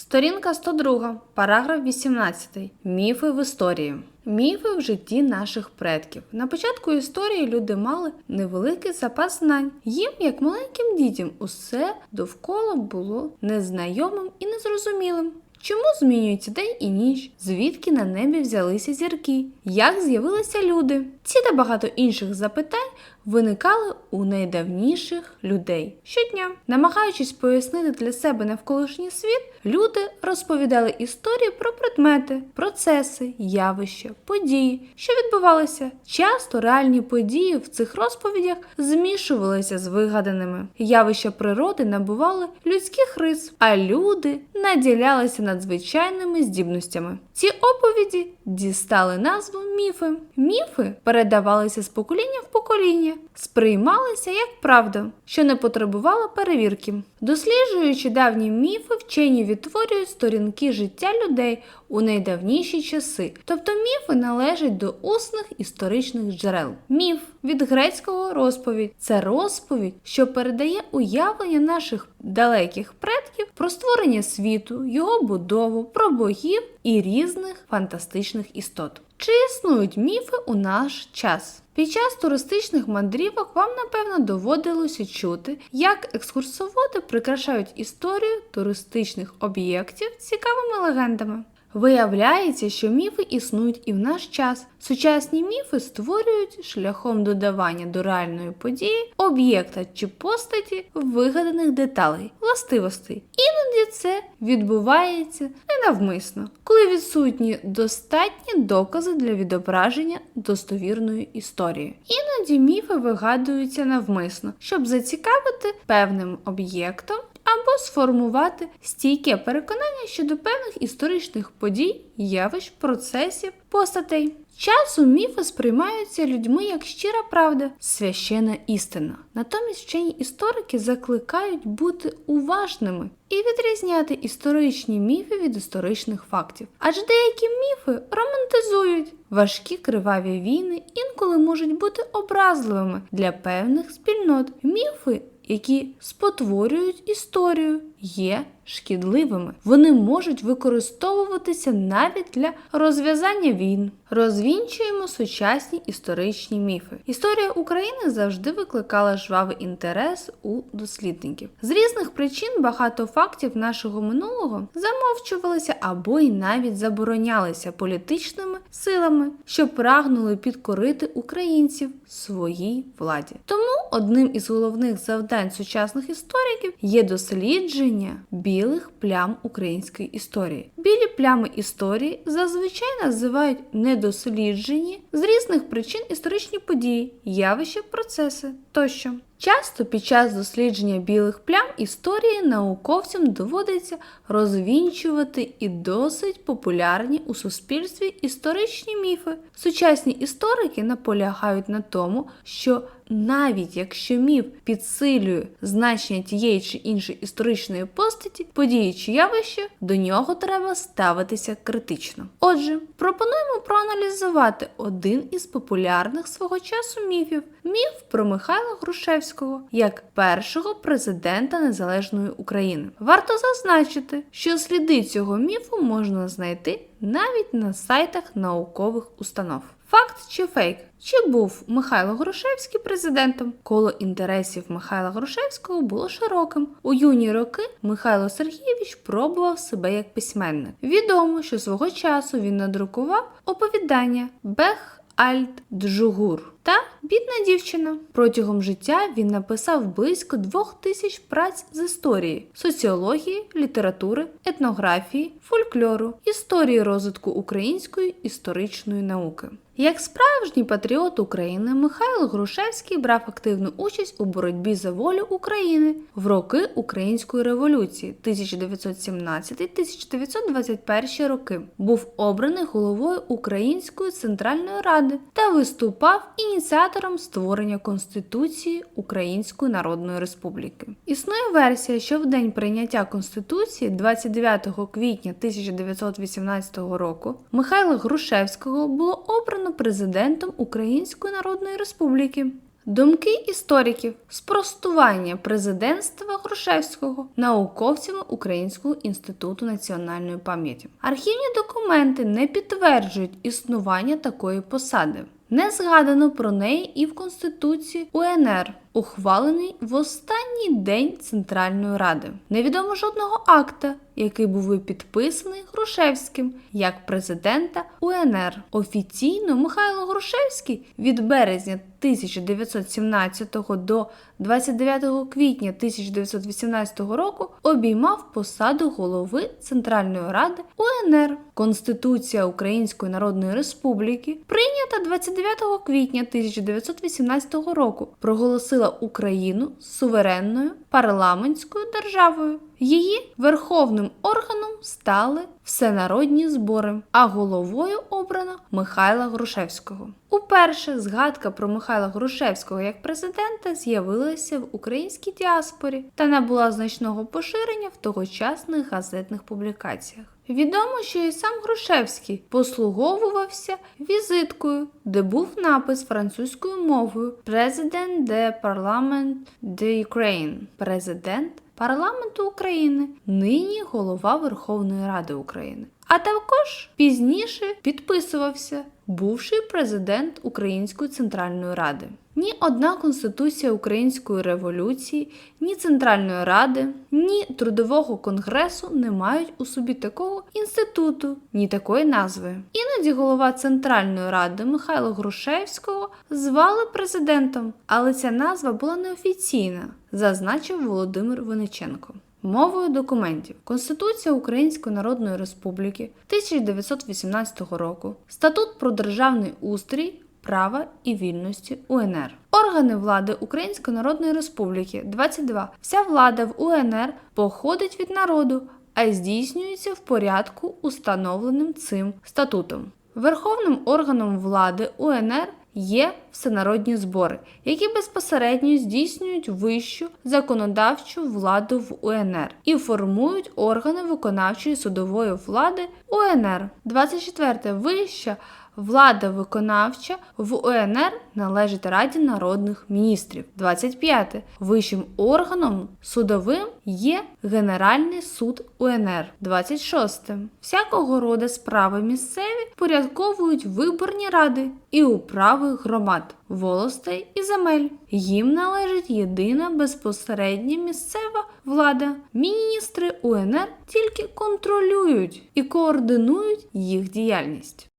Сторінка 102, параграф 18. Міфи в історії. Міфи в житті наших предків. На початку історії люди мали невеликий запас знань. Їм, як маленьким дітям, усе довкола було незнайомим і незрозумілим. Чому змінюється день і ніч? Звідки на небі взялися зірки? Як з'явилися люди? Ці та багато інших запитань виникали у найдавніших людей щодня. Намагаючись пояснити для себе навколишній світ, люди розповідали історії про предмети, процеси, явища, події, що відбувалися. Часто реальні події в цих розповідях змішувалися з вигаданими. Явища природи набували людських рис, а люди наділялися надзвичайними здібностями. Ці оповіді дістали назву міфи. Міфи передавалися з покоління в покоління, сприймалися як правда, що не потребувала перевірки. Досліджуючи давні міфи, вчені відтворюють сторінки життя людей у найдавніші часи, тобто міфи належать до усних історичних джерел. Міф від грецького розповідь це розповідь, що передає уявлення наших далеких предків про створення світу, його будову, про богів і різних фантастичних істот. Чи існують міфи у наш час? Під час туристичних мандрівок вам напевно доводилося чути, як екскурсоводи прикрашають історію туристичних об'єктів цікавими легендами. Виявляється, що міфи існують і в наш час. Сучасні міфи створюють шляхом додавання до реальної події, об'єкта чи постаті вигаданих деталей, властивостей. Іноді це відбувається ненавмисно, коли відсутні достатні докази для відображення достовірної історії. Іноді міфи вигадуються навмисно, щоб зацікавити певним об'єктом сформувати стійке переконання щодо певних історичних подій, явищ, процесів, постатей. Часу міфи сприймаються людьми як щира правда, священа істина. Натомість вчені історики закликають бути уважними і відрізняти історичні міфи від історичних фактів. Адже деякі міфи романтизують. Важкі криваві війни інколи можуть бути образливими для певних спільнот. Міфи які спотворюють історію, є шкідливими. Вони можуть використовуватися навіть для розв'язання війн. Розвінчуємо сучасні історичні міфи. Історія України завжди викликала жвавий інтерес у дослідників. З різних причин багато фактів нашого минулого замовчувалися або й навіть заборонялися політичними силами, що прагнули підкорити українців своїй владі. Тому одним із головних завдань сучасних істориків є дослідження білих плям української історії. Білі плями історії зазвичай називають недосліджені з різних причин історичні події, явища, процеси тощо. Часто під час дослідження білих плям історії науковцям доводиться розвінчувати і досить популярні у суспільстві історичні міфи. Сучасні історики наполягають на тому, що навіть якщо міф підсилює значення тієї чи іншої історичної постаті, події чи явища, до нього треба ставитися критично. Отже, пропонуємо проаналізувати один із популярних свого часу міфів міф про Михайла Грушевського як першого президента Незалежної України. Варто зазначити, що сліди цього міфу можна знайти навіть на сайтах наукових установ. Факт чи фейк? Чи був Михайло Грушевський президентом? Коло інтересів Михайла Грушевського було широким. У юні роки Михайло Сергійович пробував себе як письменник. Відомо, що свого часу він надрукував оповідання Бех Альт Джугур та бідна дівчина. Протягом життя він написав близько двох тисяч праць з історії, соціології, літератури, етнографії, фольклору, історії розвитку української історичної науки. Як справжній патріот України, Михайло Грушевський брав активну участь у боротьбі за волю України в роки Української революції 1917-1921 роки. Був обраний головою Української центральної ради та виступав ініціатором створення Конституції Української Народної Республіки. Існує версія, що в день прийняття Конституції 29 квітня 1918 року Михайла Грушевського було обрано президентом Української Народної Республіки. Думки істориків, спростування президентства Грушевського науковцями Українського інституту національної пам'яті. Архівні документи не підтверджують існування такої посади. Не згадано про неї і в Конституції УНР, ухвалений в останній день Центральної Ради. Невідомо жодного акта, який був підписаний Грушевським як президента УНР. Офіційно Михайло Грушевський від березня 1917 до 29 квітня 1918 року обіймав посаду голови Центральної Ради УНР. Конституція Української Народної Республіки, прийнята 29 квітня 1918 року, проголосила Україну суверенною парламентською державою. Її верховним органом стали всенародні збори, а головою обрано Михайла Грушевського. Уперше згадка про Михайла Грушевського як президента з'явилася в українській діаспорі та набула значного поширення в тогочасних газетних публікаціях. Відомо, що і сам Грушевський послуговувався візиткою, де був напис французькою мовою Президент де Parlement de Ukraine Президент парламенту України, нині голова Верховної Ради України. А також пізніше підписувався бувший президент Української Центральної Ради. Ні одна конституція Української революції, ні Центральної Ради, ні Трудового конгресу не мають у собі такого інституту, ні такої назви. Іноді голова Центральної Ради Михайло Грушевського звали президентом, але ця назва була неофіційна, зазначив Володимир Виниченко. Мовою документів Конституція Української Народної Республіки 1918 року, Статут про державний устрій, права і вільності УНР. Органи влади Української Народної Республіки 22. Вся влада в УНР походить від народу, а здійснюється в порядку, установленим цим статутом. Верховним органом влади УНР є всенародні збори, які безпосередньо здійснюють вищу законодавчу владу в УНР і формують органи виконавчої судової влади УНР. 24. Вища Влада виконавча в УНР належить Раді народних міністрів. 25. Вищим органом судовим є Генеральний суд УНР. 26. Всякого роду справи місцеві порядковують виборні ради і управи громад, волостей і земель. Їм належить єдина безпосередня місцева влада. Міністри УНР тільки контролюють і координують їх діяльність.